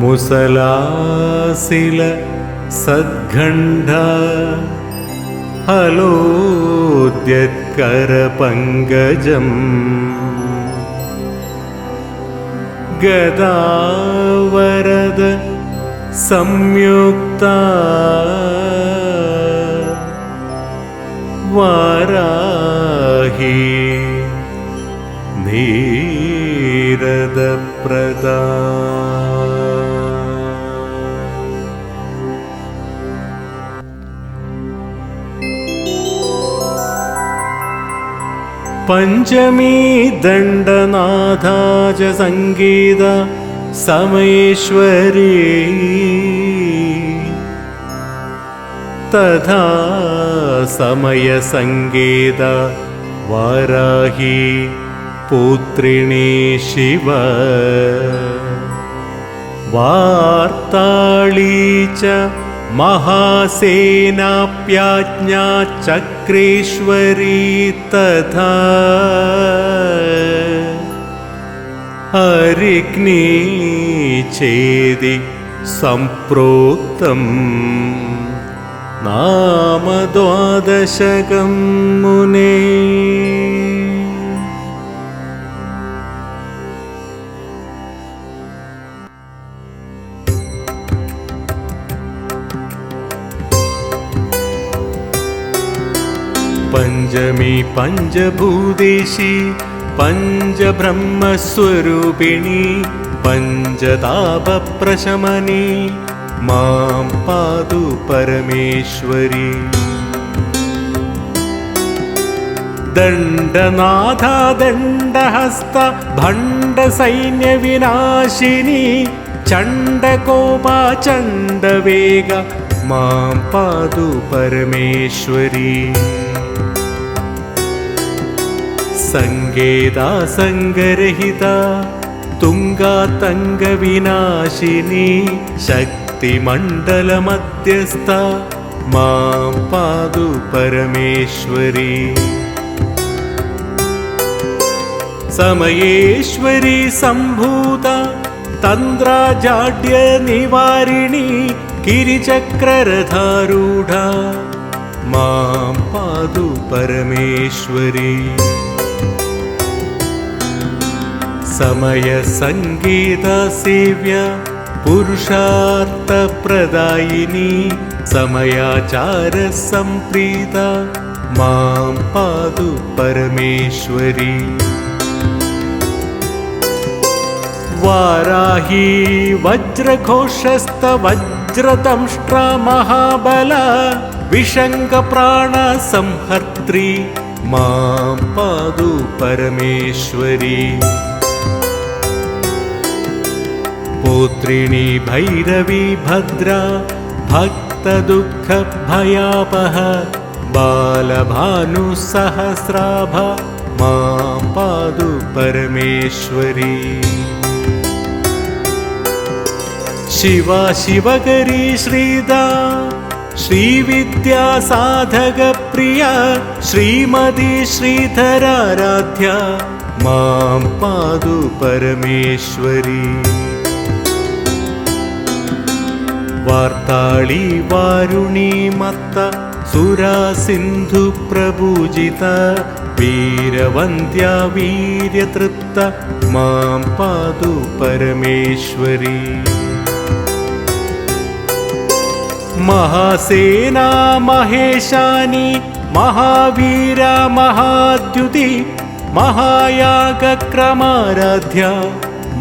മുസലാസില സദ്ഘണ്ഡ ഹലോദ്യത്കരപങ്കജം ഗദാവരദ സംയുക്ത വാരാഹി നീരദപ്രദാ पञ्चमी दण्डनाथा च सङ्गीत समेश्वरी तथा समयसङ्गीत वाराही पुत्रिणी शिव। वार्ताळी च महासेनाप्याज्ञा चक्रेश्वरी तथा। हरिग्नी चेदि सम्प्रोक्तम्। नाम द्वादशकं मुने पञ्चमी पञ्चभूदेशी पञ्चब्रह्मस्वरूपिणी पञ्चतापप्रशमनी। मां पातु परमेश्वरी। दण्डनाथा दण्डहस्त भण्डसैन्यविनाशिनी चण्डकोपा चण्डवेग। मां पातु परमेश्वरी सङ्गेता सङ्गरहिता तुङ्गातङ्गविनाशिनी शक्तिमण्डलमध्यस्था मां पातु परमेश्वरी। समयेश्वरी सम्भूता तन्द्राजाड्यनिवारिणी गिरिचक्ररथारूढा मां पातु परमेश्वरी समयसङ्गीतसेव्या पुरुषार्थप्रदायिनी समयाचारसम्प्रीता मां पातु परमेश्वरी। वाराही वज्रघोषस्तवज्रदंष्ट्रा महाबला विशङ्कप्राणसंहर्त्री मां पातु परमेश्वरी पुत्रिणी भैरवी भद्रा भक्तदुःखभयापः बालभानुसहस्राभ मां पातु परमेश्वरी। शिवा शिवकरी श्रीदा श्रीविद्यासाधकप्रिया श्रीमती श्रीधराराध्या मां पातु परमेश्वरी वारुणी मत्त सुरासिन्धुप्रपूजिता वीरवन्द्या वीर्यतृप्त मां पातु परमेश्वरी महासेना महेशानि महावीरा महाद्युति महायागक्रमाराध्या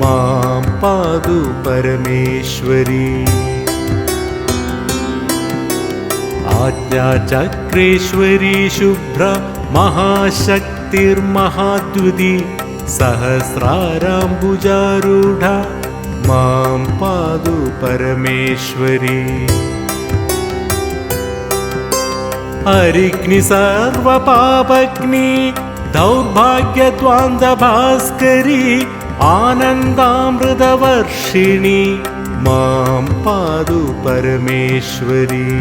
मां पातु परमेश्वरी आज्ञाचक्रेश्वरी शुभ्र महाशक्तिर्महाद्युति सहस्राराम्बुजारूढा मां पातु परमेश्वरी। हरिग्नि सर्वपापग्नि दौर्भाग्यद्वान्दभास्करी आनन्दामृतवर्षिणि मां पातु परमेश्वरी